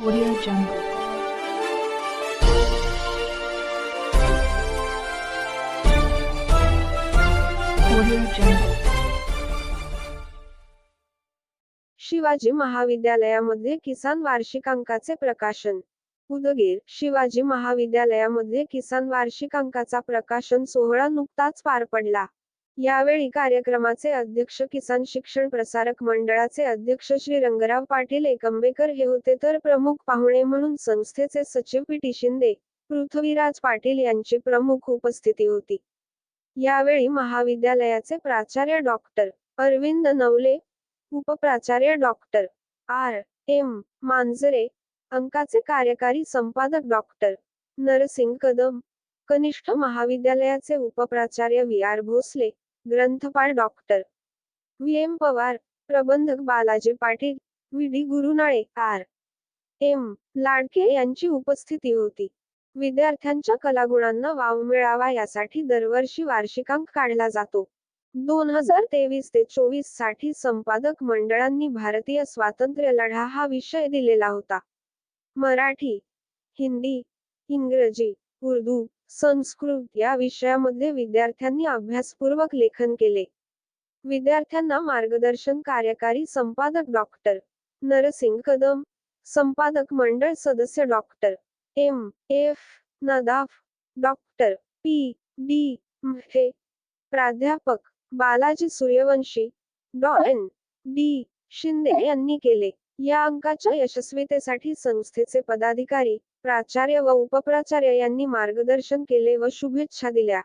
Audio Jungle. Shivaji महाविद्यालयामध्ये किसान वार्षिकांकाचे प्रकाशन. उदगीर शिवाजी महाविद्यालयामध्ये किसान वार्षिकांकाचा प्रकाशन सोहळा नुकताच पार पडला. यावेळी कार्यक्रमाचे अध्यक्ष किसान शिक्षण प्रसारक मंडळाचे अध्यक्ष श्री रंगराव पाटील एकंबेकर हे होते तर प्रमुख पाहुणे म्हणून संस्थेचे सचिव पी टी शिंदे पृथ्वीराज पाटील यांची प्रमुख उपस्थिती होती. यावेळी महाविद्यालयाचे प्राचार्य डॉक्टर अरविंद नवले उपप्राचार्य डॉक्टर आर. एम. मांजरे अंकाचे कार्यकारी संपादक डॉक्टर नरसिंग कदम कनिष्ठ महाविद्यालयाचे उपप्राचार्य व्ही आर भोसले ग्रंथपाल डॉक्टर व्ही. एम. पवार प्रबंधक Balaji Patil V. D. Gurunale R. M. Ladke यांची उपस्थिती होती. विद्यार्थ्यांच्या कलागुणांना वाव मिळावा यासाठी दरवर्षी वार्षिकांक काढला जातो. दोन हजार तेवीस ते चोवीससाठी संपादक मंडळांनी भारतीय स्वातंत्र्य लढा हा विषय दिलेला होता. मराठी हिंदी इंग्रजी उर्दू संस्कृत या विषयामध्ये विद्यार्थ्यांनी अभ्यासपूर्वक लेखन केले. विद्यार्थ्यांना मार्गदर्शन कार्यकारी संपादक डॉक्टर नरसिंग कदम संपादक मंडळ सदस्य doctor M. F. Nadaf doctor P. D. म्हे. प्राध्यापक बालाजी सूर्यवंशी डॉ. एन. डी. शिंदे यांनी केले. या अंकाच्या यशस्वीतेसाठी संस्थेचे पदाधिकारी प्राचार्य व उपप्राचार्य यांनी मार्गदर्शन केले व शुभेच्छा दिल्या.